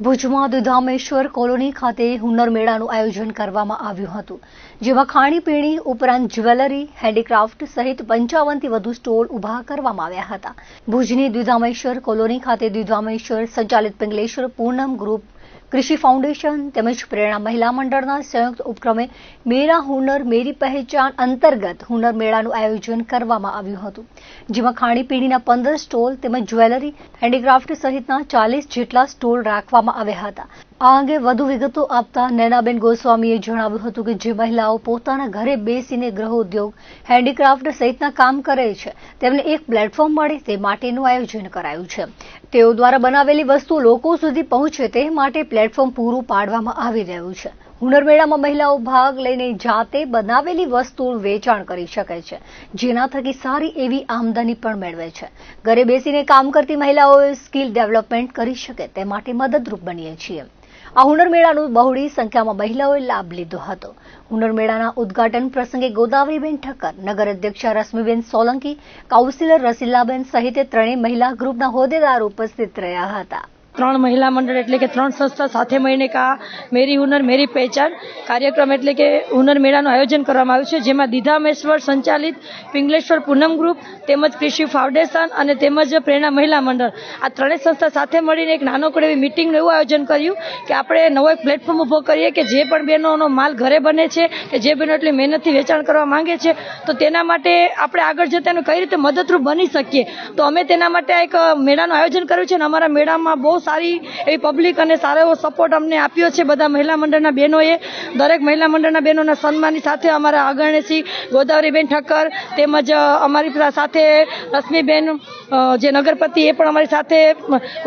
ભુજમાં દુધામેશ્વર કોલોની ખાતે હુનર મેળાનું આયોજન કરવામાં આવ્યું હતું, જેમાં ખાણીપીણી ઉપરાંત જ્વેલરી હેન્ડીક્રાફ્ટ સહિત પંચાવનથી વધુ સ્ટોલ ઊભા કરવામાં આવ્યા હતા. ભુજની દ્વિધામેશ્વર કોલોની ખાતે દ્વિધામેશ્વર સંચાલિત પિંગલેશ્વર પૂનમ ગ્રુપ કૃષિ ફાઉન્ડેશન તેમજ પ્રેરણા મહિલા મંડળના સંયુક્ત ઉપક્રમે મેરા હુનર મેરી પહેચાન અંતર્ગત હુનર મેળાનું આયોજન કરવામાં આવ્યું હતું, જેમાં ખાણીપીણીના પંદર સ્ટોલ તેમજ જ્વેલરી, હેન્ડીક્રાફ્ટ સહિતના ચાલીસ જેટલા સ્ટોલ રાખવામાં આવ્યા હતા. આ અંગે વધુ વિગતો આપતા નૈનાબેન ગોસ્વામીએ જણાવ્યું હતું કે જે મહિલાઓ પોતાના ઘરે બેસીને ગ્રહોદ્યોગ હેન્ડીક્રાફ્ટ સહિતના કામ કરે છે, તેમને એક પ્લેટફોર્મ મળે તે માટેનું આયોજન કરાયું છે. તેઓ દ્વારા બનાવેલી વસ્તુ લોકો સુધી પહોંચે તે માટે પ્લેટફોર્મ પૂરું પાડવામાં આવી રહ્યું છે. હુનર મેળામાં મહિલાઓ ભાગ લઈને જાતે બનાવેલી વસ્તુ વેચાણ કરી શકે છે, જેના થકી સારી એવી આમદની પણ મેળવે છે. ઘરે બેસીને કામ કરતી મહિલાઓએ સ્કિલ ડેવલપમેન્ટ કરી શકે તે માટે મદદરૂપ બનીએ છીએ. આ હુનર મેળાનું બહોળી સંખ્યામાં મહિલાઓએ લાભ લીધો હતો. હુનરમેળાના ઉદ્ઘાટન પ્રસંગે ગોદાવરીબેન ઠક્કર, નગર અધ્યક્ષા રશ્મિબેન સોલંકી, કાઉન્સિલર રસીલાબેન સહિત ત્રણેય મહિલા ગ્રુપના હોદ્દેદારો ઉપસ્થિત રહ્યા હતા. ત્રણ મહિલા મંડળ એટલે કે ત્રણ સંસ્થા સાથે મળીને આ મેરી હુનર મેરી પહેચાન કાર્યક્રમ એટલે કે હુનર મેળાનું આયોજન કરવામાં આવ્યું છે, જેમાં દીધામેશ્વર સંચાલિત પિંગલેશ્વર પૂનમ ગ્રુપ તેમજ કૃષિ ફાઉન્ડેશન અને તેમજ પ્રેરણા મહિલા મંડળ. આ ત્રણેય સંસ્થા સાથે મળીને એક નાનકડું એવી મિટિંગનું એવું આયોજન કર્યું કે આપણે નવો એક પ્લેટફોર્મ ઊભો કરીએ કે જે પણ બહેનોનો માલ ઘરે બને છે કે જે બહેનો એટલી મહેનતથી વેચાણ કરવા માંગે છે, તો તેના માટે આપણે આગળ જતા એનું કઈ રીતે મદદરૂપ બની શકીએ? તો અમે તેના માટે એક મેળાનું આયોજન કર્યું છે અને અમારા મેળામાં બહુ સારી એવી પબ્લિક અને સારો એવો સપોર્ટ અમને આપ્યો છે. બધા મહિલા મંડળના બહેનોએ, દરેક મહિલા મંડળના બહેનોના સન્માનની સાથે અમારા અગ્રણીશ્રી ગોદાવરીબેન ઠક્કર તેમજ અમારી સાથે રશ્મિબેન જે નગરપતિ એ પણ અમારી સાથે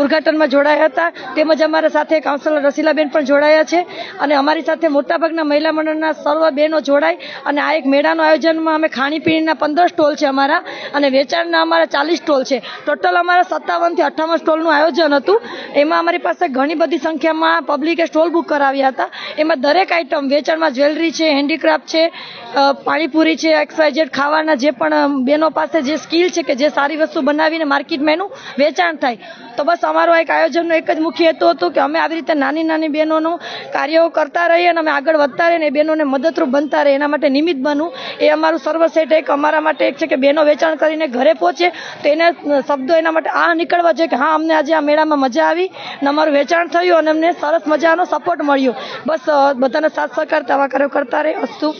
ઉદ્ઘાટનમાં જોડાયા હતા. તેમજ અમારા સાથે કાઉન્સિલર રસીલાબેન પણ જોડાયા છે. અને અમારી સાથે મોટાભાગના મહિલા મંડળના સર્વ બહેનો જોડાય. અને આ એક મેળાનું આયોજનમાં અમે ખાણીપીણીના પંદર સ્ટોલ છે અમારા અને વેચાણના અમારા ચાલીસ સ્ટોલ છે. ટોટલ અમારા સત્તાવનથી અઠ્ઠાવન સ્ટોલનું આયોજન હતું. એમાં અમારી પાસે ઘણી બધી સંખ્યામાં પબ્લિકે સ્ટોલ બુક કરાવ્યા હતા. એમાં દરેક આઇટમ વેચાણમાં જ્વેલરી છે હેન્ડીક્રાફ્ટ છે પાણીપુરી છે એક્સવાયઝેડ ખાવાના જે પણ બહેનો પાસે જે સ્કિલ છે કે જે સારી વસ્તુ બનાવીને માર્કેટમાં એનું વેચાણ થાય. તો બસ અમારો એક આયોજનનો એક જ મુખ્ય હેતુ હતો કે અમે આવી રીતે નાની નાની બહેનોનું કાર્યો કરતા રહીએ અને અમે આગળ વધતા રહીએ અને એ બહેનોને મદદરૂપ બનતા રહીએ. એના માટે નિમિત્ત બનવું એ અમારું સર્વસેટ એક. અમારા માટે એક છે કે બહેનો વેચાણ કરીને ઘરે પહોંચે તો એના શબ્દો એના માટે આ નીકળવા જોઈએ કે હા, અમને આજે આ મેળામાં મજા આવી અને અમારું વેચાણ થયું અને અમને સરસ મજાનો સપોર્ટ મળ્યો. બસ બધાને સાથ સહકાર તવા કાર્યો, કરતા રહે. અસ્તુ.